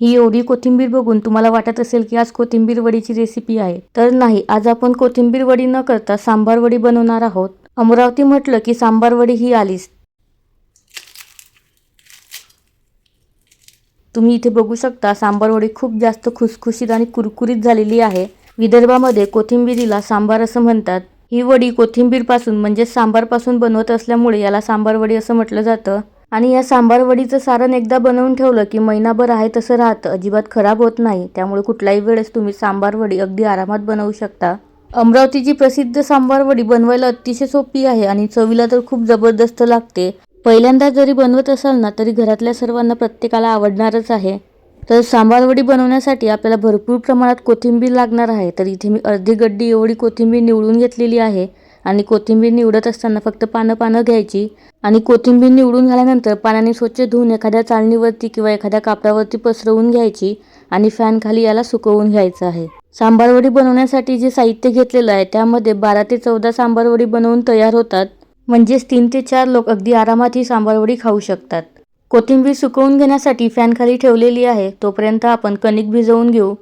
ही एवढी कोथिंबीर बघून तुम्हाला वाटत असेल की आज कोथिंबीर वडीची रेसिपी आहे. तर नाही आज आपण कोथिंबीर वडी न करता सांबार वडी बनवणार आहोत. अमरावती म्हटलं की सांबार वडी ही आलीच. तुम्ही इथे बघू शकता सांबार वडी खूप जास्त खुसखुशीत आणि कुरकुरीत झालेली आहे. विदर्भामध्ये कोथिंबीरीला सांबार असं म्हणतात. ही वडी कोथिंबीरपासून म्हणजे सांबारपासून बनवत असल्यामुळे याला सांबार वडी असं म्हटलं जातं. आणि या सांबार वडीचं सारण एकदा बनवून ठेवलं की महिनाभर आहे तसं राहतं. अजिबात खराब होत नाही. त्यामुळे कुठल्याही वेळेस तुम्ही सांबार वडी अगदी आरामात बनवू शकता. अमरावतीची प्रसिद्ध सांबार वडी बनवायला अतिशय सोपी आहे आणि चवीला तर खूप जबरदस्त लागते. पहिल्यांदा जरी बनवत असाल ना तरी घरातल्या सर्वांना प्रत्येकाला आवडणारच आहे. तर सांबार वडी बनवण्यासाठी आपल्याला भरपूर प्रमाणात कोथिंबीर लागणार आहे. तर इथे मी अर्धी गड्डी एवढी कोथिंबीर निवडून घेतलेली आहे. आणि कोथिंबीर निवडत असताना फक्त पानं पानं घ्यायची. आणि कोथिंबीर निवडून झाल्यानंतर पाण्याने स्वच्छ धुवून एखाद्या चाळणीवरती किंवा एखाद्या कापडावरती पसरवून घ्यायची आणि फॅन खाली याला सुकवून घ्यायचं आहे. सांबारवडी बनवण्यासाठी जे साहित्य घेतलेलं आहे त्यामध्ये बारा ते चौदा सांबारवडी बनवून तयार होतात. म्हणजेच तीन ते चार लोक अगदी आरामात ही सांबारवडी खाऊ शकतात. कोथिंबीर सुकवून घेण्यासाठी फॅन खाली ठेवलेली आहे तोपर्यंत आपण कणिक भिजवून घेऊ.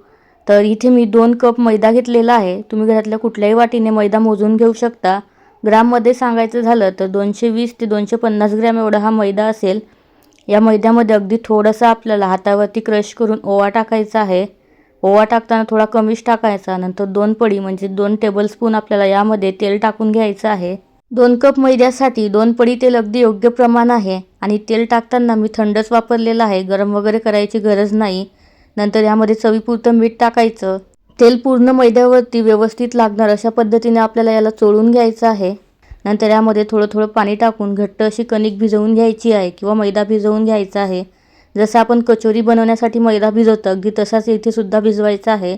तर इथे मी दोन कप मैदा घेतलेला आहे. तुम्ही घरातल्या कुठल्याही वाटीने मैदा मोजून घेऊ शकता. ग्राममध्ये सांगायचं झालं तर दोनशे वीस ते दोनशे पन्नास ग्रॅम एवढा हा मैदा असेल. या मैद्यामध्ये अगदी थोडंसं आपल्याला हातावरती क्रश करून ओवा टाकायचा आहे. ओवा टाकताना थोडा कमीच टाकायचा नंतर दोन पडी म्हणजे दोन टेबलस्पून आपल्याला यामध्ये तेल टाकून घ्यायचं आहे. दोन कप मैद्यासाठी दोन पडी तेल अगदी योग्य प्रमाण आहे आणि तेल टाकताना मी थंडच वापरलेलं आहे. गरम वगैरे करायची गरज नाही. नंतर यामध्ये चवीपुरतं मीठ टाकायचं. तेल पूर्ण मैद्यावरती व्यवस्थित लागणार अशा पद्धतीने आपल्याला याला चोळून घ्यायचं आहे. नंतर यामध्ये थोडं थोडं पाणी टाकून घट्ट अशी कणिक भिजवून घ्यायची आहे किंवा मैदा भिजवून घ्यायचा आहे. जसं आपण कचोरी बनवण्यासाठी मैदा भिजवतो अगदी तसाच इथे सुद्धा भिजवायचा आहे.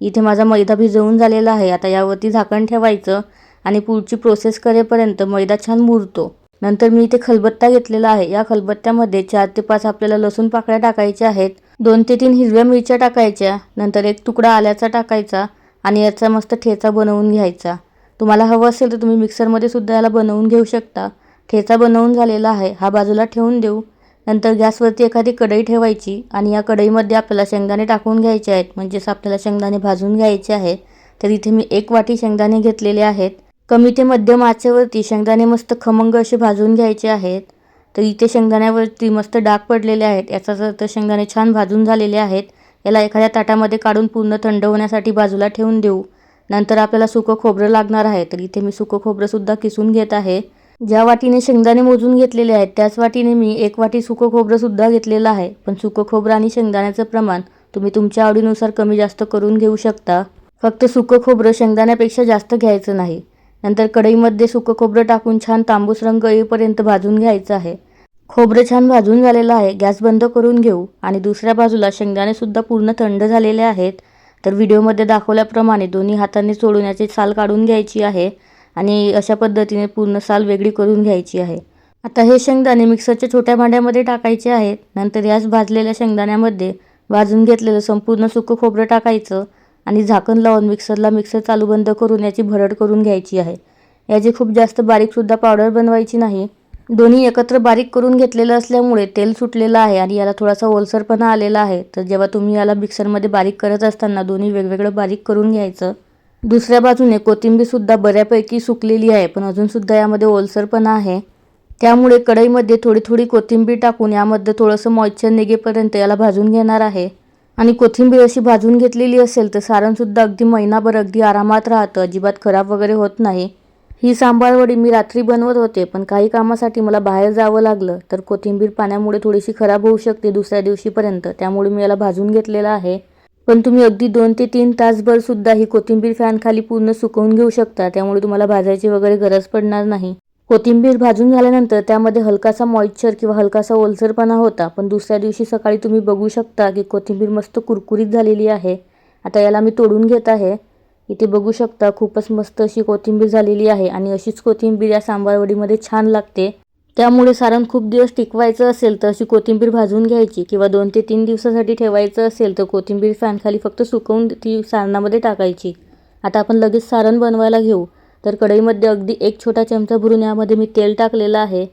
इथे माझा मैदा भिजवून झालेला आहे. आता यावरती झाकण ठेवायचं आणि पुढची प्रोसेस करेपर्यंत मैदा छान मुरतो. नंतर मी इथे खलबत्ता घेतलेला आहे. या खलबत्त्यामध्ये चार ते पाच आपल्याला लसूण पाकळ्या टाकायच्या आहेत. दोन ते तीन हिरव्या मिरच्या टाकायच्या. नंतर एक तुकडा आल्याचा टाकायचा आणि याचा मस्त ठेचा बनवून घ्यायचा. तुम्हाला हवं असेल तर तुम्ही मिक्सरमध्ये सुद्धा याला बनवून घेऊ शकता. ठेचा बनवून झालेला आहे. हा बाजूला ठेवून देऊ. नंतर गॅसवरती एखादी कढई ठेवायची आणि या कढईमध्ये आपल्याला शेंगदाणे टाकून घ्यायचे आहेत. म्हणजेच आपल्याला शेंगदाणे भाजून घ्यायचे आहेत. तर इथे मी एक वाटी शेंगदाणे घेतलेले आहेत. कमी ते मध्यम आचेवरती शेंगदाणे मस्त खमंग असे भाजून घ्यायचे आहेत. तर इथे शेंगदाण्यावरती मस्त डाग पडलेले आहेत. याचाच अर्थ शेंगदाणे छान भाजून झालेले आहेत. याला एखाद्या ताटामध्ये काढून पूर्ण थंड होण्यासाठी बाजूला ठेवून देऊ. नंतर आपल्याला सुकं खोबरं लागणार आहे. तर इथे मी सुकं खोबरंसुद्धा किसून घेत आहे. ज्या वाटीने शेंगदाणे मोजून घेतलेले आहेत त्याच वाटीने मी एक वाटी सुकं खोबरंसुद्धा घेतलेलं आहे. पण सुकं खोबरं आणि शेंगदाण्याचं प्रमाण तुम्ही तुमच्या आवडीनुसार कमी जास्त करून घेऊ शकता. फक्त सुकं खोबरं शेंगदाण्यापेक्षा जास्त घ्यायचं नाही. नंतर कढईमध्ये सुकं खोबरं टाकून छान तांबूस रंग येईपर्यंत भाजून घ्यायचं आहे. खोबरं छान भाजून झालेलं आहे. गॅस बंद करून घेऊ. आणि दुसऱ्या बाजूला शेंगदाणेसुद्धा पूर्ण थंड झालेले आहेत. तर व्हिडिओमध्ये दाखवल्याप्रमाणे दोन्ही हाताने सोडून याची साल काढून घ्यायची आहे. आणि अशा पद्धतीने पूर्ण साल वेगळी करून घ्यायची आहे. आता हे शेंगदाणे मिक्सरच्या छोट्या भांड्यामध्ये टाकायचे आहेत. नंतर याच भाजलेल्या शेंगदाण्यामध्ये भाजून घेतलेलं संपूर्ण सुकं खोबरं टाकायचं. आणि झाकण लावून मिक्सरला मिक्सर चालू बंद करून याची भरड करून घ्यायची आहे. याची खूप जास्त बारीकसुद्धा पावडर बनवायची नाही. दोन्ही एकत्र बारीक करून घेतलेलं असल्यामुळे तेल सुटलेलं आहे आणि याला थोडासा ओलसरपणा आलेला आहे. तर जेव्हा तुम्ही याला मिक्सरमध्ये बारीक करत असताना दोन्ही वेगवेगळं बारीक करून घ्यायचं. दुसऱ्या बाजूने कोथिंबीरसुद्धा बऱ्यापैकी सुकलेली आहे पण अजूनसुद्धा यामध्ये ओलसरपणा आहे. त्यामुळे कढईमध्ये थोडी थोडी कोथिंबीर टाकून यामध्ये थोडंसं मॉइश्चर निघेपर्यंत याला भाजून घेणार आहे. आणि कोथिंबीर अशी भाजून घेतलेली असेल तर सारणसुद्धा अगदी महिनाभर अगदी आरामात राहतं अजिबात खराब वगैरे होत नाही. ही सांबारवडी मी रात्री बनवत होते पण काही कामासाठी मला बाहेर जावं लागलं. तर कोथिंबीर पाण्यामुळे थोडीशी खराब होऊ शकते दुसऱ्या दिवशीपर्यंत त्यामुळे मी याला भाजून घेतलेलं आहे. पण तुम्ही अगदी दोन ते तीन तासभर सुद्धा ही कोथिंबीर फॅनखाली पूर्ण सुकवून घेऊ शकता त्यामुळे तुम्हाला भाजायची वगैरे गरज पडणार नाही. कोथिंबीर भाजून झाल्यानंतर त्यामध्ये हलकासा मॉइश्चर किंवा हलकासा ओलसरपणा होता. पण दुसऱ्या दिवशी सकाळी तुम्ही बघू शकता की कोथिंबीर मस्त कुरकुरीत झालेली आहे. आता याला मी तोडून घेत आहे. इथे बघू शकता खूपच मस्त अशी कोथिंबीर झालेली आहे आणि अशीच कोथिंबीर या सांबारवडीमध्ये छान लागते. त्यामुळे सारण खूप दिवस टिकवायचं असेल तर अशी कोथिंबीर भाजून घ्यायची किंवा दोन ते तीन दिवसासाठी ठेवायचं असेल तर कोथिंबीर फॅनखाली फक्त सुकवून ती सारणामध्ये टाकायची. आता आपण लगेच सारण बनवायला घेऊ. तर कढईमध्ये अगदी एक छोटा चमचा भरून यामध्ये मी तेल टाकलेलं आहे.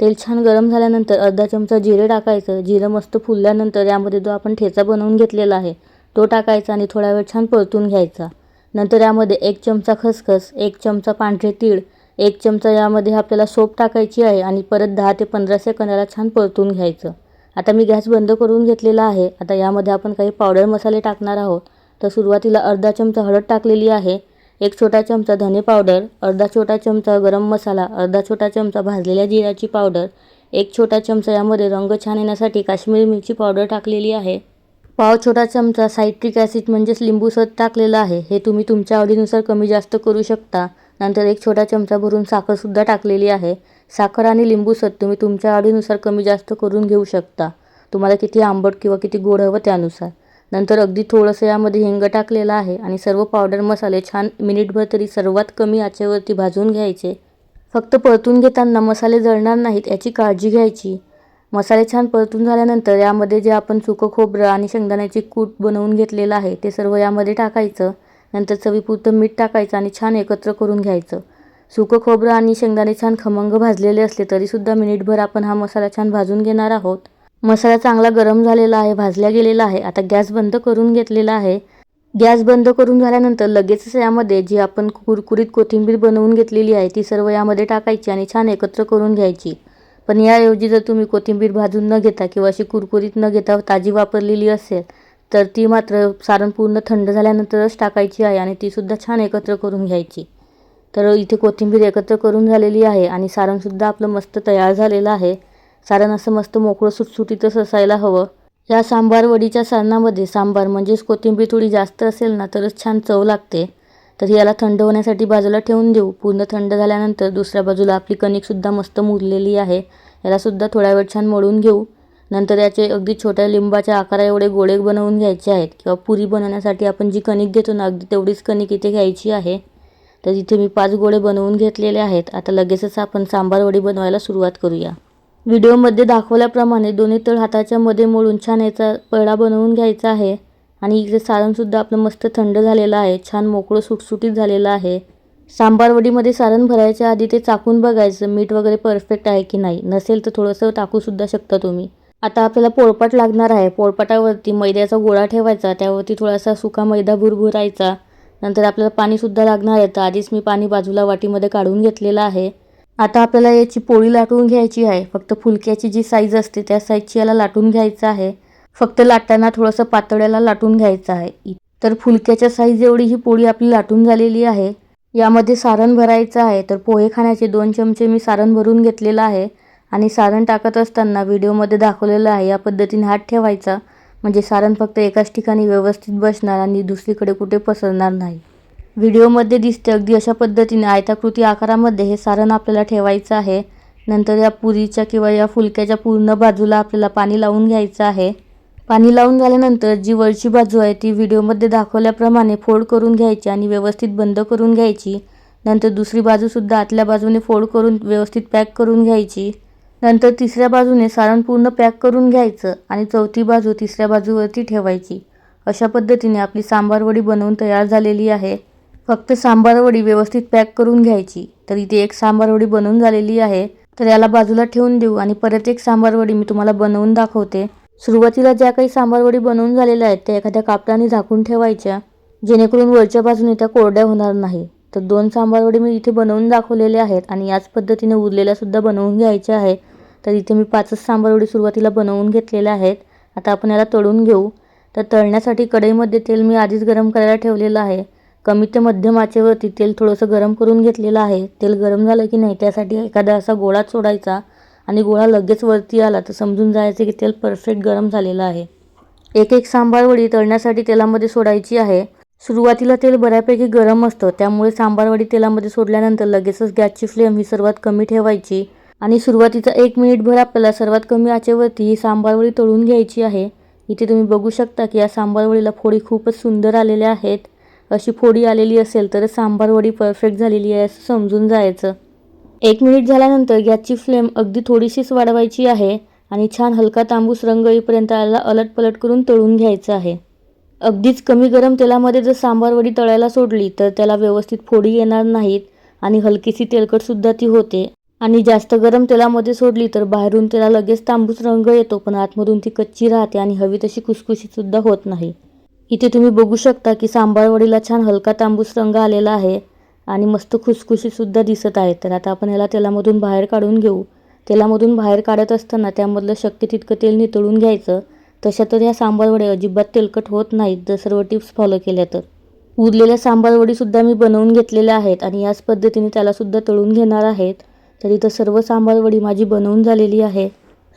तेल छान गरम झाल्यानंतर अर्धा चमचा जिरे टाकायचं. जिरं मस्त फुलल्यानंतर यामध्ये जो आपण ठेचा बनवून घेतलेला आहे तो टाकायचा आणि थोडा वेळ छान परतून घ्यायचा. नंतर यामध्ये एक चमचा खसखस एक चमचा पांढरे तीळ एक चमचा यामध्ये आपल्याला सोप टाकायची आहे आणि परत दहा ते पंधरा सेकंदाला छान परतून घ्यायचं. आता मी गॅस बंद करून घेतलेला आहे. आता यामध्ये आपण काही पावडर मसाले टाकणार आहोत. तर सुरुवातीला अर्धा चमचा हळद टाकलेली आहे. एक छोटा चमचा धने पावडर अर्धा छोटा चमचा गरम मसाला अर्धा छोटा चमचा भाजलेल्या जिऱ्याची पावडर एक छोटा चमचा यामध्ये रंग छान येण्यासाठी काश्मीरी मिरची पावडर टाकलेली आहे. पाव छोटा चमचा सायट्रिक ॲसिड म्हणजेच लिंबू सत टाकलेलं आहे. हे तुम्ही तुमच्या आवडीनुसार कमी जास्त करू शकता. नंतर एक छोटा चमचा भरून साखरसुद्धा टाकलेली आहे. साखर आणि लिंबू सत तुम्ही तुमच्या आवडीनुसार कमी जास्त करून घेऊ शकता. तुम्हाला किती आंबट किंवा किती गोड हवं त्यानुसार. नंतर अगदी थोडंसं यामध्ये हिंग टाकलेलं आहे आणि सर्व पावडर मसाले छान मिनिटभर तरी सर्वात कमी आचेवरती भाजून घ्यायचे. फक्त परतून घेताना मसाले जळणार नाहीत याची काळजी घ्यायची. मसाले छान परतून झाल्यानंतर यामध्ये जे आपण सुकं खोबरं आणि शेंगदाण्याची कूट बनवून घेतलेलं आहे ते सर्व यामध्ये टाकायचं. नंतर चवीपुरतं मीठ टाकायचं आणि छान एकत्र करून घ्यायचं. सुकं खोबरं आणि शेंगदाणे छान खमंग भाजलेले असले तरीसुद्धा मिनिटभर आपण हा मसाला छान भाजून घेणार आहोत. मसाला चांगला गरम झालेला आहे भाजला गेलेला आहे. आता गॅस बंद करून घेतलेला आहे. गॅस बंद करून झाल्यानंतर लगेचच यामध्ये जी आपण कुरकुरीत कोथिंबीर बनवून घेतलेली आहे ती सर्व यामध्ये टाकायची आणि छान एकत्र करून घ्यायची. पण याऐवजी जर तुम्ही कोथिंबीर भाजून न घेता किंवा अशी कुरकुरीत न घेता ताजी वापरलेली असेल तर ती मात्र सारण पूर्ण थंड झाल्यानंतरच टाकायची आहे आणि तीसुद्धा छान एकत्र करून घ्यायची. तर इथे कोथिंबीर एकत्र करून झालेली आहे आणि सारणसुद्धा आपलं मस्त तयार झालेलं आहे. सारण असं मस्त मोकळं सुटसुटीतच असायला हवं. या सांबार वडीच्या सारणामध्ये सांबार म्हणजेच कोथिंबीर थोडी जास्त असेल ना तरच छान चव लागते. तर याला थंड होण्यासाठी बाजूला ठेवून देऊ. पूर्ण थंड झाल्यानंतर दुसऱ्या बाजूला आपली कणिकसुद्धा मस्त मुरलेली आहे. यालासुद्धा थोडा वेळ छान मळून घेऊ. नंतर याचे अगदी छोट्या लिंबाच्या आकारा एवढे गोळे बनवून घ्यायचे आहेत किंवा पुरी बनवण्यासाठी आपण जी कणिक घेतो ना अगदी तेवढीच कणिक इथे घ्यायची आहे. तर इथे मी पाच गोळे बनवून घेतलेले आहेत. आता लगेचच आपण सांबार वडी बनवायला सुरुवात करूया. व्हिडिओमध्ये दाखवल्याप्रमाणे दोन्ही तळ हाताच्या मध्ये मोडून छान याचा पळा बनवून घ्यायचा आहे. आणि इकडे सारणसुद्धा आपलं मस्त थंड झालेलं आहे छान मोकळं सुटसुटीत झालेलं आहे. सांबारवडीमध्ये सारण भरायच्या आधी ते चाकून बघायचं मीठ वगैरे परफेक्ट आहे की नाही. नसेल तर थोडंसं टाकूसुद्धा शकता तुम्ही. आता आपल्याला पोळपाट लागणार आहे. पोळपाटावरती मैद्याचा गोळा ठेवायचा त्यावरती थोडासा सुका मैदा भुरभुरायचा. नंतर आपल्याला पाणीसुद्धा लागणार आहे. तर आधीच मी पाणी बाजूला वाटीमध्ये काढून घेतलेलं आहे. आता आपल्याला याची पोळी लाटून घ्यायची आहे. फक्त फुलक्याची जी साईज असते त्या साईजची याला लाटून घ्यायचं आहे. फक्त लाटताना थोडंसं पातळ्याला लाटून घ्यायचं आहे. तर फुलक्याच्या साईज एवढी ही पोळी आपली लाटून झालेली आहे. यामध्ये सारण भरायचं आहे. तर पोहे खाण्याचे दोन चमचे मी सारण भरून घेतलेलं आहे. आणि सारण टाकत असताना व्हिडिओमध्ये दाखवलेलं आहे या पद्धतीने हात ठेवायचा. म्हणजे सारण फक्त एकाच ठिकाणी व्यवस्थित बसणार आणि दुसरीकडे कुठे पसरणार नाही. व्हिडिओमध्ये दिसते अगदी अशा पद्धतीने आयताकृती आकारामध्ये हे सारण आपल्याला ठेवायचं आहे. नंतर या पुरीच्या किंवा या फुलक्याच्या पूर्ण बाजूला आपल्याला पाणी लावून घ्यायचं आहे. पाणी लावून झाल्यानंतर जी वरची बाजू आहे ती व्हिडिओमध्ये दाखवल्याप्रमाणे फोड करून घ्यायची आणि व्यवस्थित बंद करून घ्यायची. नंतर दुसरी बाजूसुद्धा आतल्या बाजूने फोड करून व्यवस्थित पॅक करून घ्यायची. नंतर तिसऱ्या बाजूने सारण पूर्ण पॅक करून घ्यायचं आणि चौथी बाजू तिसऱ्या बाजूवरती ठेवायची. अशा पद्धतीने आपली सांबार वडी बनवून तयार झालेली आहे. फक्त सांबार वडी व्यवस्थित पॅक करून घ्यायची. तर इथे एक सांबार वडी बनवून झालेली आहे. तर याला बाजूला ठेवून देऊ आणि परत एक सांबार वडी मी तुम्हाला बनवून दाखवते. सुरुवातीला ज्या काही सांबार वडी बनवून झालेल्या आहेत त्या एखाद्या कापडाने झाकून ठेवायच्या. जेणेकरून वरच्या बाजूने त्या कोरड्या होणार नाही. तर दोन सांबार वडी मी इथे बनवून दाखवलेले आहेत आणि याच पद्धतीने उरलेल्यासुद्धा बनवून घ्यायच्या आहेत. तर इथे मी पाचच सांबार वडी सुरुवातीला बनवून घेतलेल्या आहेत. आता आपण याला तळून घेऊ. तर तळण्यासाठी कढईमध्ये तेल मी आधीच गरम करायला ठेवलेलं आहे. कमी ते मध्यम आचेवरती तेल थोडंसं गरम करून घेतलेलं आहे. तेल गरम झालं की नाही त्यासाठी एखादा असा गोळा सोडायचा आणि गोळा लगेच वरती आला तर समजून जायचं की तेल परफेक्ट गरम झालेलं आहे. एक एक सांबारवडी तळण्यासाठी तेलामध्ये सोडायची आहे. सुरुवातीला तेल बऱ्यापैकी गरम असतं त्यामुळे सांबारवडी तेलामध्ये सोडल्यानंतर लगेचच गॅसची फ्लेम ही सर्वात कमी ठेवायची आणि सुरुवातीचा एक मिनिटभर आपल्याला सर्वात कमी आचेवरती ही सांबारवडी तळून घ्यायची आहे. इथे तुम्ही बघू शकता की या सांबारवडीला फोडी खूपच सुंदर आलेल्या आहेत. अशी फोडी आलेली असेल तर सांबार वडी परफेक्ट झालेली आहे असं समजून जायचं. एक मिनिट झाल्यानंतर गॅसची फ्लेम अगदी थोडीशीच वाढवायची आहे आणि छान हलका तांबूस रंग येईपर्यंत याला अलट पलट करून तळून घ्यायचं आहे. अगदीच कमी गरम तेलामध्ये जर सांबार वडी तळायला सोडली तर त्याला व्यवस्थित फोडी येणार नाहीत आणि हलकीशी तेलकटसुद्धा ती होते. आणि जास्त गरम तेलामध्ये सोडली तर बाहेरून त्याला लगेच तांबूस रंग येतो पण आतमधून ती कच्ची राहते आणि हवी तशी कुसकुशीसुद्धा होत नाही. इथे तुम्ही बघू शकता की सांबारवडीला छान हलका तांबूस रंग आलेला आहे आणि मस्त खुसखुशीसुद्धा दिसत आहे. तर आता आपण याला तेलामधून बाहेर काढून घेऊ. तेलामधून बाहेर काढत असताना त्यामधलं शक्य तितकं तेल नितळून घ्यायचं. तशा तर ह्या सांबारवडे अजिबात तेलकट होत नाहीत जर सर्व टिप्स फॉलो केल्या तर. उरलेल्या सांबारवडीसुद्धा मी बनवून घेतलेल्या आहेत आणि याच पद्धतीने त्यालासुद्धा तळून घेणार आहेत. तर इथं सर्व सांबारवडी माझी बनवून झालेली आहे.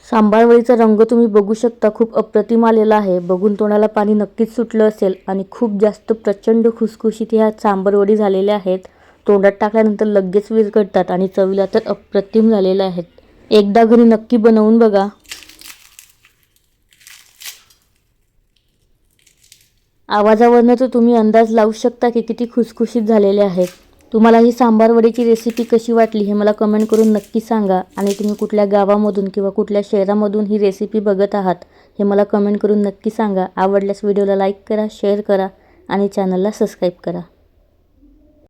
सांबारवडीचा रंग तुम्ही बघू शकता खूप अप्रतिम आलेला आहे. बघून तोंडाला पाणी नक्कीच सुटलं असेल आणि खूप जास्त प्रचंड खुसखुशीत ह्या सांबारवडी झालेल्या आहेत. तोंडात टाकल्यानंतर लगेच विरघडतात आणि चवीला तर अप्रतिम झालेल्या आहेत. एकदा घरी नक्की बनवून बघा. आवाजावरनं तर तुम्ही अंदाज लावू शकता की किती खुसखुशीत झालेले आहेत. तुम्हाला ही सांबार वडीची रेसिपी कशी वाटली हे मला कमेंट करून नक्की सांगा. आणि तुम्ही कुठल्या गावामधून किंवा कुठल्या शहरामधून ही रेसिपी बघत आहात हे मला कमेंट करून नक्की सांगा. आवडल्यास व्हिडिओला लाईक करा शेअर करा आणि चॅनलला सबस्क्राईब करा.